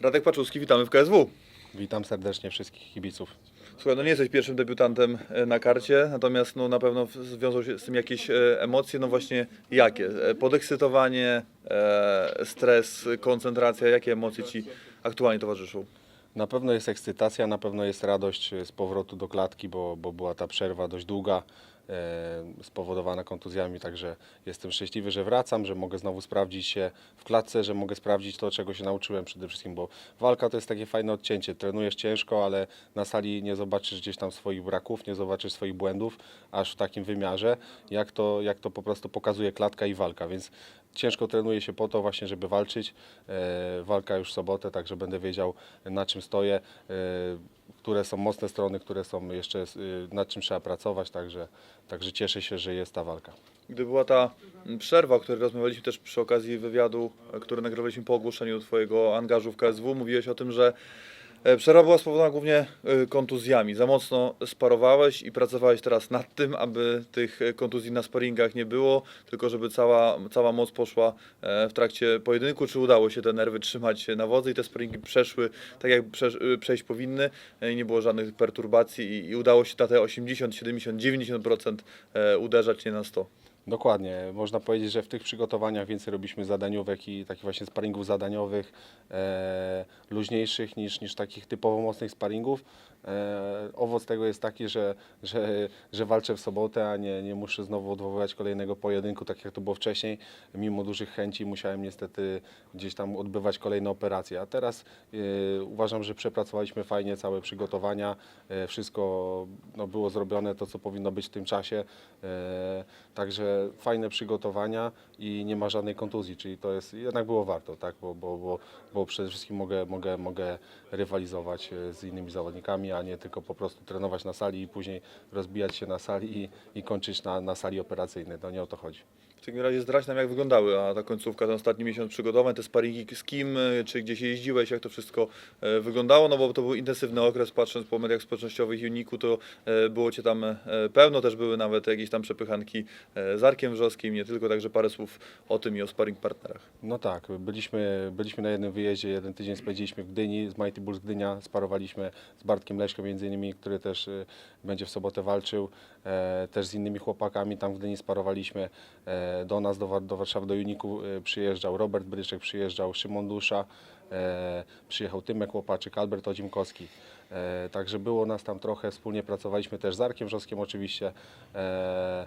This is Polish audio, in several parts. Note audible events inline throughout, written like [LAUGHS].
Radek Paczuski, witamy w KSW. Witam serdecznie wszystkich kibiców. Słuchaj, no nie jesteś pierwszym debiutantem e, na karcie, natomiast no na pewno zwiążą się z tym jakieś e, emocje, no właśnie jakie? E, Podekscytowanie, stres, koncentracja, jakie emocje Ci aktualnie towarzyszą? Na pewno jest ekscytacja, na pewno jest radość z powrotu do klatki, bo, bo była ta przerwa dość długa, spowodowana kontuzjami, także jestem szczęśliwy, że wracam, że mogę znowu sprawdzić się w klatce, że mogę sprawdzić to, czego się nauczyłem przede wszystkim, bo walka to jest takie fajne odcięcie. Trenujesz ciężko, ale na sali nie zobaczysz gdzieś tam swoich braków, nie zobaczysz swoich błędów, aż w takim wymiarze, jak to, jak to po prostu pokazuje klatka i walka, więc ciężko trenuje się po to właśnie, żeby walczyć. E, walka już w sobotę, także będę wiedział na czym stoję, e, które są mocne strony, które są jeszcze, e, nad czym trzeba pracować, także, także cieszę się, że jest ta walka. Gdy była ta mm, przerwa, o której rozmawialiśmy też przy okazji wywiadu, e, który nagrywaliśmy po ogłoszeniu Twojego angażu w KSW, mówiłeś o tym, że przerwa była spowodowana głównie e, kontuzjami. Za mocno sparowałeś i pracowałeś teraz nad tym, aby tych e, kontuzji na sparingach nie było, tylko żeby cała, cała moc poszła e, w trakcie pojedynku. Czy udało się te nerwy trzymać na wodzy i te sparingi przeszły tak, jak prze- e, przejść powinny e, nie było żadnych perturbacji i, i udało się na te 80, 70, 90% e, uderzać, nie na 100%. Dokładnie. Można powiedzieć, że w tych przygotowaniach więcej robiliśmy zadaniówek i takich właśnie sparingów zadaniowych, e, luźniejszych niż, niż takich typowo mocnych sparingów. E, owoc tego jest taki, że, że, że walczę w sobotę, a nie, nie muszę znowu odwoływać kolejnego pojedynku, tak jak to było wcześniej. Mimo dużych chęci musiałem niestety gdzieś tam odbywać kolejne operacje. A teraz e, uważam, że przepracowaliśmy fajnie całe przygotowania. E, wszystko no, było zrobione to, co powinno być w tym czasie. E, także fajne przygotowania i nie ma żadnej kontuzji, czyli to jest jednak było warto, tak? bo, bo, bo, bo przede wszystkim mogę, mogę, mogę rywalizować e, z innymi zawodnikami, a nie tylko po prostu trenować na sali i później rozbijać się na sali i, i kończyć na, na sali operacyjnej. To nie o to chodzi. W takim razie zdradź nam, jak wyglądały a ta końcówka, ten ostatni miesiąc przygotowań, te sparingi z kim, y, czy gdzieś jeździłeś, jak to wszystko e, wyglądało, no bo to był intensywny okres, patrząc po mediach społecznościowych Uniku, to e, było Cię tam e, pełno, też były nawet jakieś tam przepychanki e, z Arkiem Wrzoskim, nie tylko, także parę słów o tym i o sparring partnerach. No tak, byliśmy, byliśmy na jednym wyjeździe, jeden tydzień spędziliśmy w Gdyni, z Mighty Bulls Gdynia, sparowaliśmy z Bartkiem Leśką między innymi, który też będzie w sobotę walczył, e, też z innymi chłopakami tam w Gdyni sparowaliśmy, e, do nas, do, do Warszawy, do Uniku y, przyjeżdżał. Robert Bryczek, przyjeżdżał Szymon Dusza, przyjechał Tymek Łopaczyk, Albert Odzimkowski. E, także było nas tam trochę, wspólnie pracowaliśmy też z Arkiem Wrzoskiem oczywiście. E,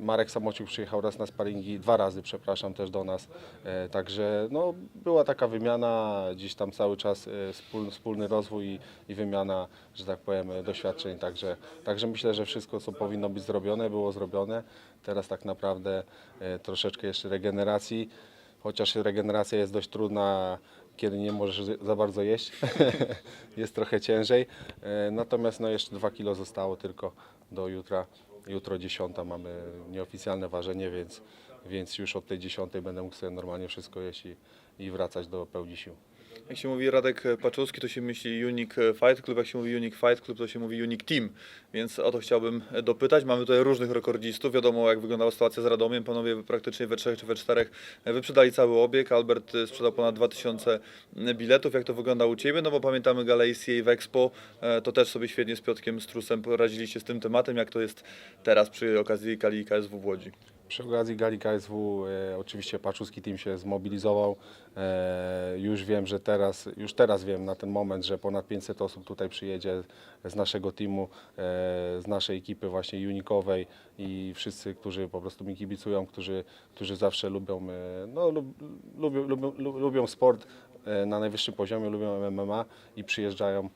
Marek Samociuk przyjechał raz na sparingi, dwa razy, przepraszam, też do nas. E, także no, była taka wymiana, gdzieś tam cały czas e, wspólny, wspólny rozwój i, i wymiana, że tak powiem, e, doświadczeń. Także, także myślę, że wszystko, co powinno być zrobione, było zrobione. Teraz tak naprawdę e, troszeczkę jeszcze regeneracji, chociaż regeneracja jest dość trudna, kiedy nie możesz za bardzo jeść, [LAUGHS] jest trochę ciężej. E, Natomiast no, jeszcze 2 kilo zostało tylko do jutra. Jutro 10 mamy nieoficjalne ważenie, więc, więc już od tej 10 będę mógł sobie normalnie wszystko jeść i, i wracać do pełni sił. Jak się mówi Radek Paczuski, to się myśli Unique Fight Club, jak się mówi Unique Fight Club, to się mówi Unique Team, więc o to chciałbym dopytać. Mamy tutaj różnych rekordzistów, wiadomo jak wyglądała sytuacja z Radomiem, panowie praktycznie we trzech czy we czterech wyprzedali cały obieg, Albert sprzedał ponad 2000 biletów, jak to wygląda u Ciebie, no bo pamiętamy Galejsję i Wexpo, e, to też sobie świetnie z Piotkiem Strusem poradziliście z tym tematem, jak to jest teraz przy okazji Kali KSW w Łodzi. Przy okazji Gali KSW e, oczywiście Paczuski Team się zmobilizował. E, już wiem, że teraz, już teraz wiem na ten moment, że ponad 500 osób tutaj przyjedzie z naszego teamu, e, z naszej ekipy właśnie unikowej i wszyscy, którzy po prostu mi kibicują, którzy, którzy zawsze lubią, e, no, lub, lubią, lubią, lu- lubią sport e, na najwyższym poziomie, lubią MMA i przyjeżdżają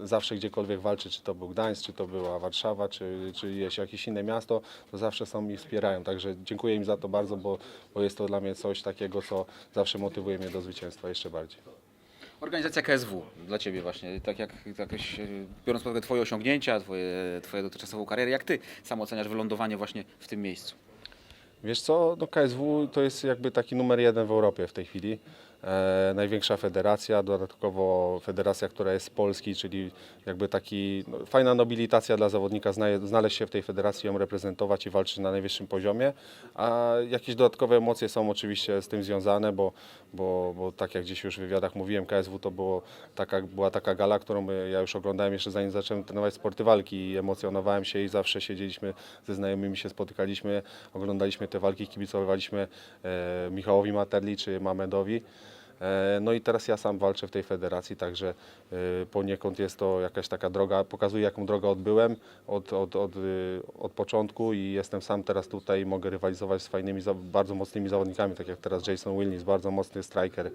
zawsze gdziekolwiek walczy, czy to był Gdańsk, czy to była Warszawa, czy, czy jest jakieś inne miasto, to zawsze są i wspierają. Także dziękuję im za to bardzo, bo, bo jest to dla mnie coś takiego, co zawsze motywuje mnie do zwycięstwa jeszcze bardziej. Organizacja KSW dla Ciebie właśnie, tak jak jakoś, e, biorąc pod uwagę Twoje osiągnięcia, Twoje, twoje dotychczasową karierę, jak Ty sam oceniasz wylądowanie właśnie w tym miejscu? Wiesz co, no KSW to jest jakby taki numer jeden w Europie w tej chwili. E, największa federacja, dodatkowo federacja, która jest z Polski, czyli jakby taki no, fajna nobilitacja dla zawodnika, znaleźć się w tej federacji, ją reprezentować i walczyć na najwyższym poziomie, a jakieś dodatkowe emocje są oczywiście z tym związane, bo, bo, bo tak jak gdzieś już w wywiadach mówiłem, KSW to było taka, była taka gala, którą ja już oglądałem jeszcze zanim zacząłem trenować sporty walki i emocjonowałem się i zawsze siedzieliśmy ze znajomymi, się spotykaliśmy, oglądaliśmy te walki, kibicowaliśmy e, Michałowi Materli czy Mamedowi. E, No i teraz ja sam walczę w tej federacji, także e, poniekąd jest to jakaś taka droga, pokazuję jaką drogę odbyłem od, od, od, y, od początku i jestem sam teraz tutaj, mogę rywalizować z fajnymi, bardzo mocnymi zawodnikami, tak jak teraz Jason Willis, bardzo mocny striker, e,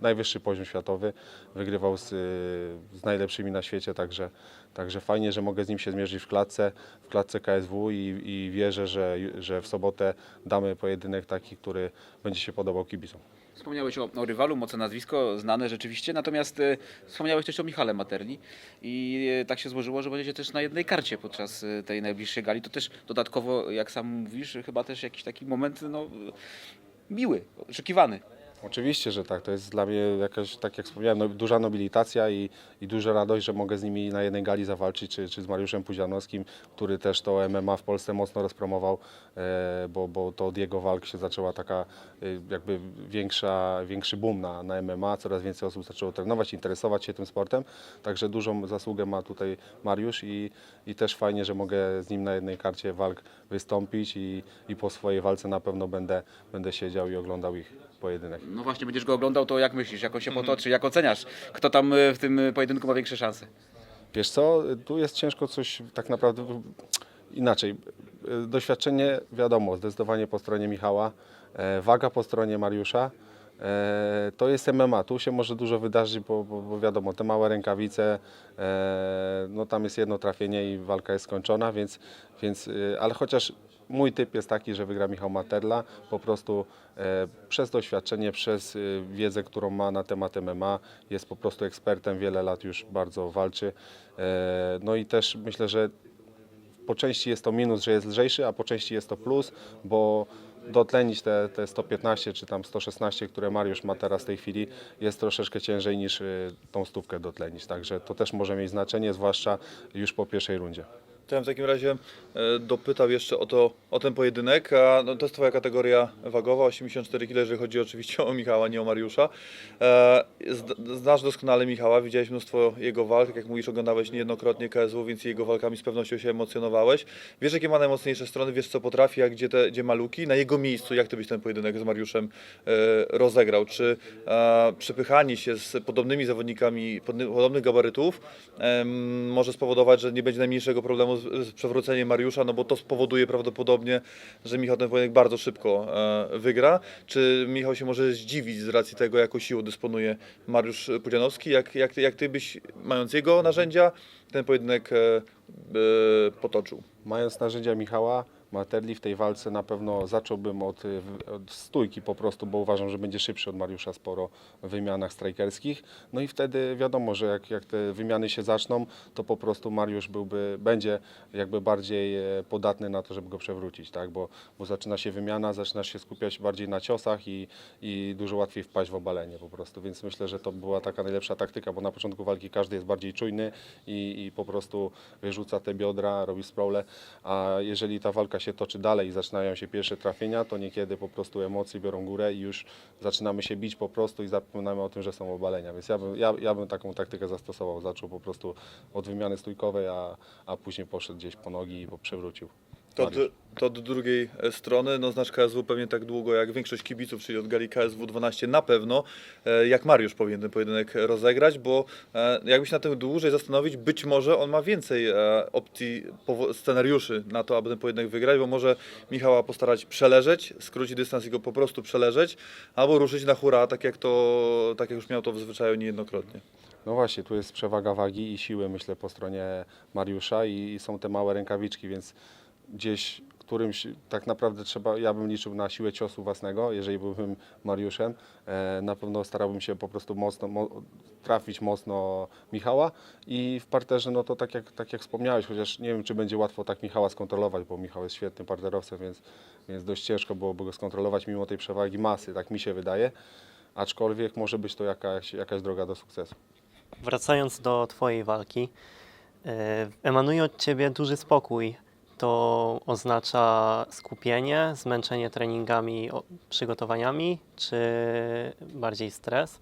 najwyższy poziom światowy, wygrywał z, y, z najlepszymi na świecie, także, także fajnie, że mogę z nim się zmierzyć w klatce, w klatce KSW i, i wierzę, że, że w sobotę damy pojedynek taki, który będzie się podobał kibicom. Wspomniałeś o, o rywalu, mocne nazwisko, znane rzeczywiście, natomiast e, wspomniałeś też o Michale Materli i e, tak się złożyło, że będziecie też na jednej karcie podczas e, tej najbliższej gali. To też dodatkowo, jak sam mówisz, chyba też jakiś taki moment no, miły, oczekiwany. Oczywiście, że tak. To jest dla mnie jakaś, tak jak wspomniałem, no, duża nobilitacja i, i duża radość, że mogę z nimi na jednej gali zawalczyć, czy, czy z Mariuszem Pudzianowskim, który też to MMA w Polsce mocno rozpromował, e, bo, bo to od jego walk się zaczęła taka e, jakby większa, większy boom na, na MMA, coraz więcej osób zaczęło trenować, interesować się tym sportem, także dużą zasługę ma tutaj Mariusz i, i też fajnie, że mogę z nim na jednej karcie walk wystąpić i, i po swojej walce na pewno będę, będę siedział i oglądał ich pojedynek. No właśnie, będziesz go oglądał, to jak myślisz, jak on się potoczy, jak oceniasz, kto tam e, w tym e, pojedynku ma większe szanse? Wiesz co, tu jest ciężko coś tak naprawdę inaczej. Doświadczenie wiadomo, zdecydowanie po stronie Michała, e, waga po stronie Mariusza. E, To jest MMA, tu się może dużo wydarzyć, bo, bo, bo wiadomo, te małe rękawice, e, no tam jest jedno trafienie i walka jest skończona, więc, więc e, ale chociaż mój typ jest taki, że wygra Michał Materla, po prostu e, przez doświadczenie, przez e, wiedzę, którą ma na temat MMA, jest po prostu ekspertem, wiele lat już bardzo walczy. E, no i też myślę, że po części jest to minus, że jest lżejszy, a po części jest to plus, bo dotlenić te, te 115 czy tam 116, które Mariusz ma teraz w tej chwili, jest troszeczkę ciężej niż y, tą stówkę dotlenić. Także to też może mieć znaczenie, zwłaszcza już po pierwszej rundzie. To ja w takim razie e, dopytał jeszcze o, to, o ten pojedynek. A, no, to jest Twoja kategoria wagowa, 84 kg, jeżeli chodzi oczywiście o Michała, nie o Mariusza. E, Znasz doskonale Michała, widziałeś mnóstwo jego walk, jak mówisz, oglądałeś niejednokrotnie KSW, więc jego walkami z pewnością się emocjonowałeś. Wiesz, jakie ma najmocniejsze strony, wiesz, co potrafi, a gdzie, te, gdzie ma luki. Na jego miejscu, jak Ty byś ten pojedynek z Mariuszem e, rozegrał? Czy przepychanie się z podobnymi zawodnikami podobnych gabarytów może spowodować, że nie będzie najmniejszego problemu przewróceniem Mariusza, no bo to spowoduje prawdopodobnie, że Michał ten pojedynek bardzo szybko e, wygra. Czy Michał się może zdziwić z racji tego, jaką siłą dysponuje Mariusz Pudzianowski? Jak, jak, jak Ty byś, mając jego narzędzia, ten pojedynek e, e, potoczył? Mając narzędzia Michała Materli w tej walce na pewno zacząłbym od, y, od stójki po prostu, bo uważam, że będzie szybszy od Mariusza sporo w wymianach strajkerskich. No i wtedy wiadomo, że jak, jak te wymiany się zaczną, to po prostu Mariusz byłby, będzie jakby bardziej e, podatny na to, żeby go przewrócić, tak? bo, bo zaczyna się wymiana, zaczynasz się skupiać bardziej na ciosach i, i dużo łatwiej wpaść w obalenie po prostu, więc myślę, że to była taka najlepsza taktyka, bo na początku walki każdy jest bardziej czujny i, i po prostu wyrzuca te biodra, robi sprawle, a jeżeli ta walka się toczy dalej i zaczynają się pierwsze trafienia, to niekiedy po prostu emocje biorą górę i już zaczynamy się bić po prostu i zapominamy o tym, że są obalenia, więc ja bym, ja, ja bym taką taktykę zastosował, zaczął po prostu od wymiany stójkowej, a, a później poszedł gdzieś po nogi i przewrócił. To to od drugiej e, strony, no znasz KSW pewnie tak długo jak większość kibiców, czyli od gali KSW 12 na pewno, e, jak Mariusz powinien ten pojedynek rozegrać, bo e, jakby się na tym dłużej zastanowić, być może on ma więcej opcji, scenariuszy na to, aby ten pojedynek wygrać, bo może Michała postarać przeleżeć, skrócić dystans i go po prostu przeleżeć, albo ruszyć na hura, tak jak to, tak jak już miał to w zwyczaju niejednokrotnie. No właśnie, tu jest przewaga wagi i siły, myślę, po stronie Mariusza i, i są te małe rękawiczki, więc gdzieś którymś tak naprawdę trzeba, ja bym liczył na siłę ciosu własnego, jeżeli byłbym Mariuszem. E, na pewno starałbym się po prostu mocno, mo, trafić mocno Michała i w parterze, no to tak jak, tak jak wspomniałeś, chociaż nie wiem, czy będzie łatwo tak Michała skontrolować, bo Michał jest świetnym parterowcem, więc, więc dość ciężko byłoby go skontrolować mimo tej przewagi masy, tak mi się wydaje. aczkolwiek może być to jakaś, jakaś droga do sukcesu. Wracając do Twojej walki, e, emanuje od Ciebie duży spokój. To oznacza skupienie, zmęczenie treningami, przygotowaniami, czy bardziej stres?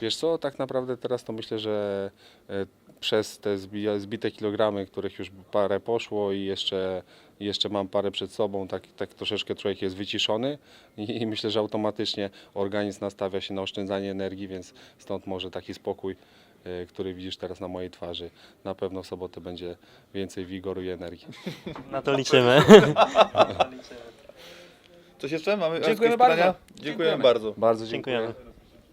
Wiesz co, tak naprawdę teraz to myślę, że e, przez te zbi- zbite kilogramy, których już parę poszło i jeszcze, jeszcze mam parę przed sobą, tak, tak troszeczkę człowiek jest wyciszony i, i myślę, że automatycznie organizm nastawia się na oszczędzanie energii, więc stąd może taki spokój, który widzisz teraz na mojej twarzy. Na pewno w sobotę będzie więcej wigoru i energii. [LAUGHS] Na [LAUGHS] to liczymy. Coś jeszcze? Mamy Dziękujemy jakieś pytania? bardzo. Dziękujemy Dziękujemy. bardzo. Bardzo dziękuję. Dziękujemy.